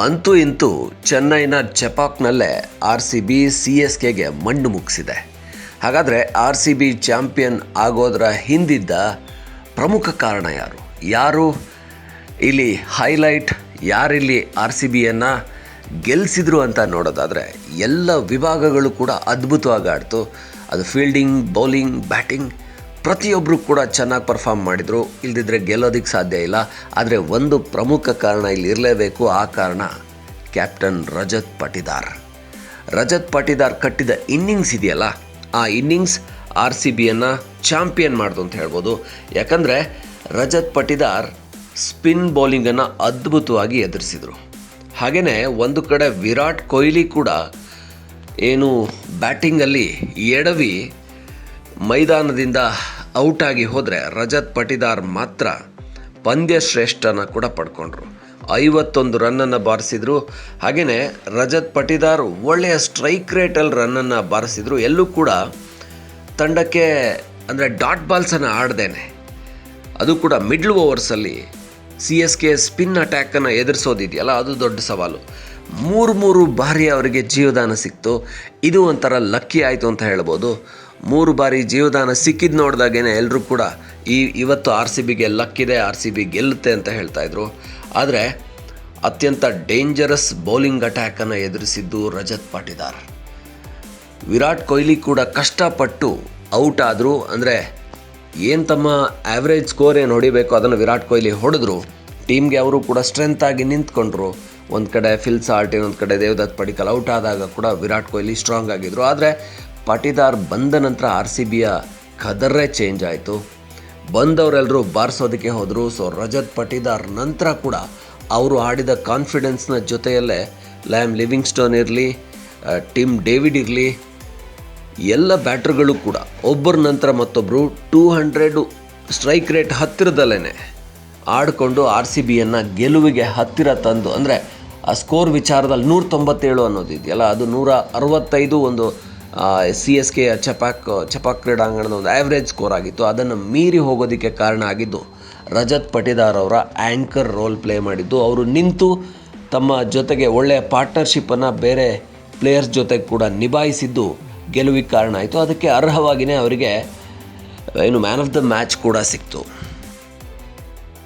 ಅಂತೂ ಇಂತೂ ಚೆನ್ನೈನ ಚೆಪಾಕ್ನಲ್ಲೇ R C B C S ಕೆಗೆ ಮಣ್ಣು ಮುಗಿಸಿದೆ. ಹಾಗಾದರೆ ಆರ್ ಸಿ ಬಿ ಚಾಂಪಿಯನ್ ಆಗೋದರ ಹಿಂದಿದ್ದ ಪ್ರಮುಖ ಕಾರಣ ಯಾರು? ಯಾರು? ಇಲ್ಲಿ ಹೈಲೈಟ್ ಯಾರಿಲ್ಲಿ ಆರ್ ಸಿ ಬಿಯನ್ನು ಗೆಲ್ಲಿಸಿದ್ರು ಅಂತ ನೋಡೋದಾದರೆ ಎಲ್ಲ ವಿಭಾಗಗಳು ಕೂಡ ಅದ್ಭುತವಾಗಿ ಆಡ್ತು. ಅದು ಫೀಲ್ಡಿಂಗ್, ಬೌಲಿಂಗ್, ಬ್ಯಾಟಿಂಗ್ ಪ್ರತಿಯೊಬ್ಬರು ಕೂಡ ಚೆನ್ನಾಗಿ ಪರ್ಫಾರ್ಮ್ ಮಾಡಿದರು. ಇಲ್ದಿದ್ರೆ ಗೆಲ್ಲೋದಕ್ಕೆ ಸಾಧ್ಯ ಇಲ್ಲ. ಆದರೆ ಒಂದು ಪ್ರಮುಖ ಕಾರಣ ಇಲ್ಲಿ ಇರಲೇಬೇಕು. ಆ ಕಾರಣ ಕ್ಯಾಪ್ಟನ್ ರಜತ್ ಪಾಟಿದಾರ್. ರಜತ್ ಪಾಟಿದಾರ್ ಕಟ್ಟಿದ ಇನ್ನಿಂಗ್ಸ್ ಇದೆಯಲ್ಲ, ಆ ಇನ್ನಿಂಗ್ಸ್ ಆರ್ ಸಿ ಬಿಯನ್ನು ಚಾಂಪಿಯನ್ ಮಾಡ್ದು ಅಂತ ಹೇಳ್ಬೋದು. ಯಾಕಂದರೆ ರಜತ್ ಪಟಿದಾರ್ ಸ್ಪಿನ್ ಬೌಲಿಂಗನ್ನು ಅದ್ಭುತವಾಗಿ ಎದುರಿಸಿದರು. ಹಾಗೆಯೇ ಒಂದು ಕಡೆ ವಿರಾಟ್ ಕೊಹ್ಲಿ ಕೂಡ ಏನು ಬ್ಯಾಟಿಂಗಲ್ಲಿ ಎಡವಿ ಮೈದಾನದಿಂದ ಔಟ್ ಆಗಿ ಹೋದರೆ ರಜತ್ ಪಟಿದಾರ್ ಮಾತ್ರ ಪಂದ್ಯ ಶ್ರೇಷ್ಠನ ಕೂಡ ಪಡ್ಕೊಂಡ್ರು. ಐವತ್ತೊಂದು ರನ್ನನ್ನು ಬಾರಿಸಿದ್ರು. ಹಾಗೆಯೇ ರಜತ್ ಪಟಿದಾರ್ ಒಳ್ಳೆಯ ಸ್ಟ್ರೈಕ್ ರೇಟಲ್ಲಿ ರನ್ನನ್ನು ಬಾರಿಸಿದ್ರು. ಎಲ್ಲೂ ಕೂಡ ತಂಡಕ್ಕೆ ಅಂದರೆ ಡಾಟ್ ಬಾಲ್ಸನ್ನು ಆಡ್ದೇನೆ. ಅದು ಕೂಡ ಮಿಡ್ಲ್ ಓವರ್ಸಲ್ಲಿ ಸಿ ಎಸ್ ಕೆ ಸ್ಪಿನ್ ಅಟ್ಯಾಕನ್ನು ಎದುರಿಸೋದಿದೆಯಲ್ಲ, ಅದು ದೊಡ್ಡ ಸವಾಲು. ಮೂರು ಮೂರು ಬಾರಿ ಅವರಿಗೆ ಜೀವದಾನ ಸಿಕ್ತು. ಇದು ಒಂಥರ ಲಕ್ಕಿ ಆಯಿತು ಅಂತ ಹೇಳ್ಬೋದು. ಮೂರು ಬಾರಿ ಜೀವದಾನ ಸಿಕ್ಕಿದ್ದು ನೋಡಿದಾಗೇನೆ ಎಲ್ಲರೂ ಕೂಡ ಈ ಇವತ್ತು ಆರ್ ಸಿ ಬಿಗೆ ಲಕ್ಕಿದೆ, ಆರ್ ಸಿ ಬಿ ಗೆಲ್ಲುತ್ತೆ ಅಂತ ಹೇಳ್ತಾಯಿದ್ರು ಆದರೆ ಅತ್ಯಂತ ಡೇಂಜರಸ್ ಬೌಲಿಂಗ್ ಅಟ್ಯಾಕನ್ನು ಎದುರಿಸಿದ್ದು ರಜತ್ ಪಾಟಿದಾರ್. ವಿರಾಟ್ ಕೊಹ್ಲಿ ಕೂಡ ಕಷ್ಟಪಟ್ಟು ಔಟ್ ಆದರೂ. ಅಂದರೆ ಏನು ತಮ್ಮ ಆ್ಯಾವ್ರೇಜ್ ಸ್ಕೋರ್ ಏನು ಹೊಡಿಬೇಕು ಅದನ್ನು ವಿರಾಟ್ ಕೊಹ್ಲಿ ಹೊಡೆದ್ರು. ಟೀಮ್ಗೆ ಅವರು ಕೂಡ ಸ್ಟ್ರೆಂತ್ ಆಗಿ ನಿಂತ್ಕೊಂಡ್ರು. ಒಂದು ಕಡೆ ಫಿಲ್ ಸಾಲ್ಟ್ ಇನ್ನೊಂದು ಕಡೆ ದೇವದತ್ ಪಡಿಕಲ್ ಔಟ್ ಆದಾಗ ಕೂಡ ವಿರಾಟ್ ಕೊಹ್ಲಿ ಸ್ಟ್ರಾಂಗ್ ಆಗಿದ್ರು. ಆದರೆ ಪಾಟಿದಾರ್ ಬಂದ ನಂತರ ಆರ್ ಸಿ ಬಿಯ ಕದರೇ ಚೇಂಜ್ ಆಯಿತು. ಬಂದವರೆಲ್ಲರೂ ಬಾರಿಸೋದಕ್ಕೆ ಹೋದರು. ಸೊ ರಜತ್ ಪಟಿದಾರ್ ನಂತರ ಕೂಡ ಅವರು ಆಡಿದ ಕಾನ್ಫಿಡೆನ್ಸ್ನ ಜೊತೆಯಲ್ಲೇ ಲ್ಯಾಮ್ ಲಿವಿಂಗ್ಸ್ಟೋನ್ ಇರಲಿ ಟಿಮ್ ಡೇವಿಡ್ ಇರಲಿ, ಎಲ್ಲ ಬ್ಯಾಟ್ರ್ಗಳು ಕೂಡ ಒಬ್ಬರ ನಂತರ ಮತ್ತೊಬ್ಬರು ಟೂ ಹಂಡ್ರೆಡು ಸ್ಟ್ರೈಕ್ ರೇಟ್ ಹತ್ತಿರದಲ್ಲೇ ಆಡಿಕೊಂಡು ಆರ್ ಸಿ ಬಿಯನ್ನು ಗೆಲುವಿಗೆ ಹತ್ತಿರ ತಂದು. ಅಂದರೆ ಆ ಸ್ಕೋರ್ ವಿಚಾರದಲ್ಲಿ ನೂರ ತೊಂಬತ್ತೇಳು ಅನ್ನೋದಿದೆಯಲ್ಲ ಅದು ನೂರ ಅರವತ್ತೈದು ಒಂದು C S K Chepauk Chepauk ಕ್ರೀಡಾಂಗಣದ ಒಂದು ಆ್ಯಾವ್ರೇಜ್ ಸ್ಕೋರ್ ಆಗಿತ್ತು. ಅದನ್ನು ಮೀರಿ ಹೋಗೋದಕ್ಕೆ ಕಾರಣ ಆಗಿದ್ದು, ರಜತ್ ಪಟಿದಾರ್ ಅವರ ಆ್ಯಂಕರ್ ರೋಲ್ ಪ್ಲೇ ಮಾಡಿದ್ದು. ಅವರು ನಿಂತು ತಮ್ಮ ಜೊತೆಗೆ ಒಳ್ಳೆಯ ಪಾರ್ಟ್ನರ್ಶಿಪ್ಪನ್ನು ಬೇರೆ ಪ್ಲೇಯರ್ಸ್ ಜೊತೆಗೆ ಕೂಡ ನಿಭಾಯಿಸಿದ್ದು ಗೆಲುವಿಗೆ ಕಾರಣ ಆಯಿತು. ಅದಕ್ಕೆ ಅರ್ಹವಾಗಿಯೇ ಅವರಿಗೆ, ಏನು ಮ್ಯಾನ್ ಆಫ್ ದ ಮ್ಯಾಚ್ ಕೂಡ ಸಿಕ್ತು.